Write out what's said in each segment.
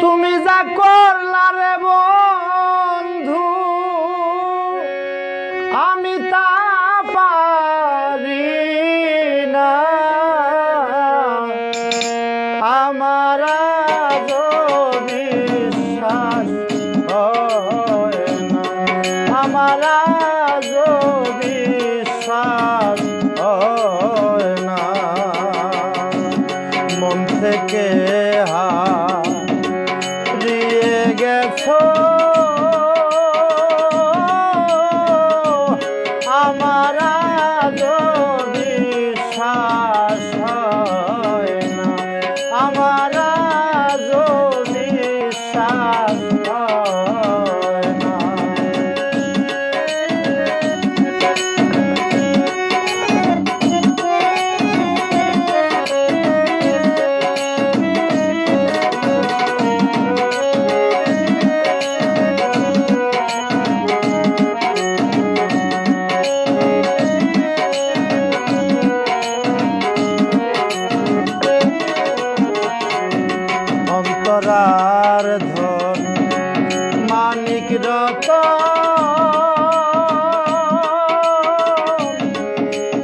তুমি যা করলা রে বল তার ধন মানিক রত।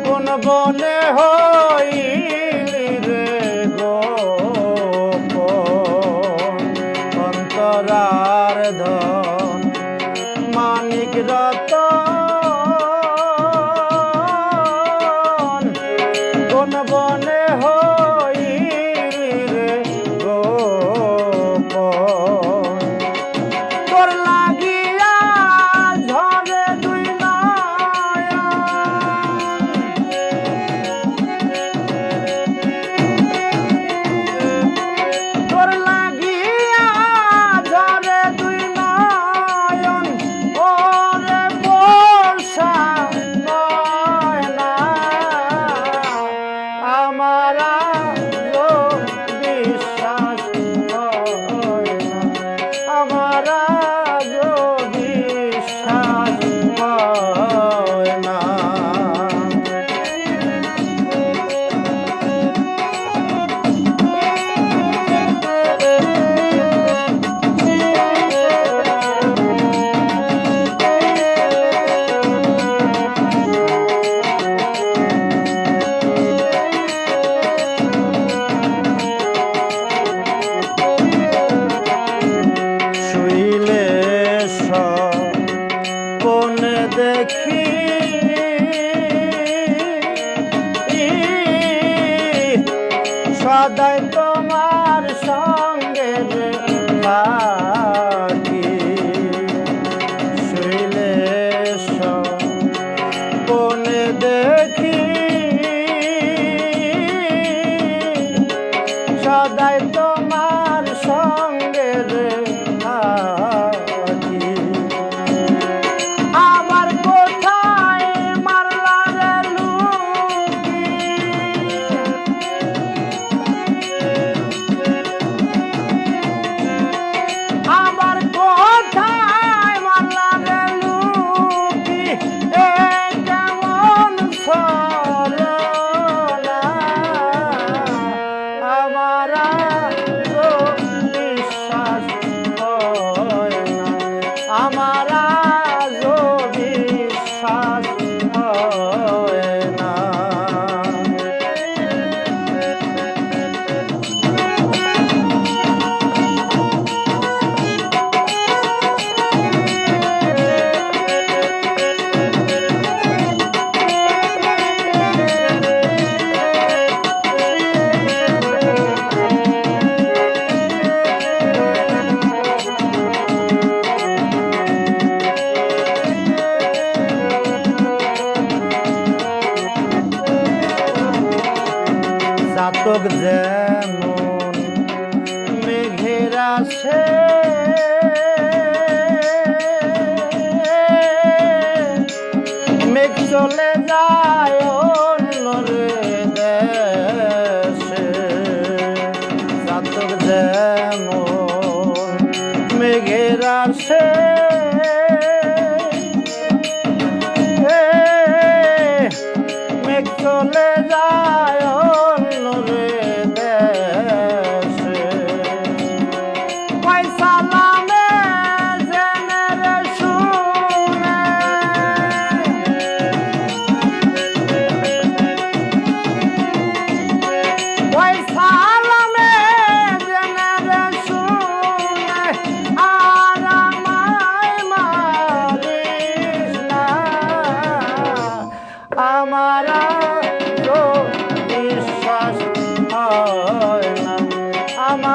কোন বনে হইলি রে অন্তরার ধন মানিক রত। কোন বনে দেখি। সদাই তোমার সঙ্গে থাকি। শৈলে কোনে দেখি। সদাই তোমার সঙ্গে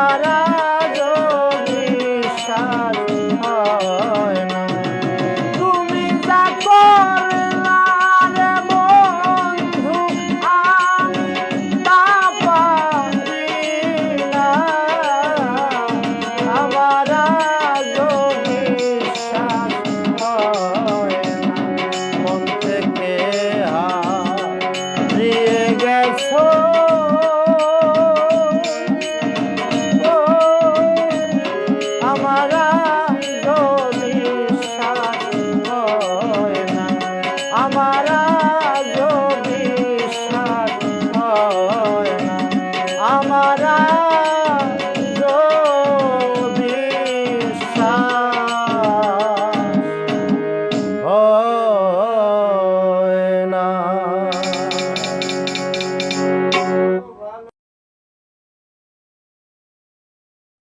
সারা যোগী সার হয় না, তুমি যা করলা রে বন্ধু আর তা পারি না আমার যোগী সার হয় না, মন থেকে হারিয়ে গেছো আমার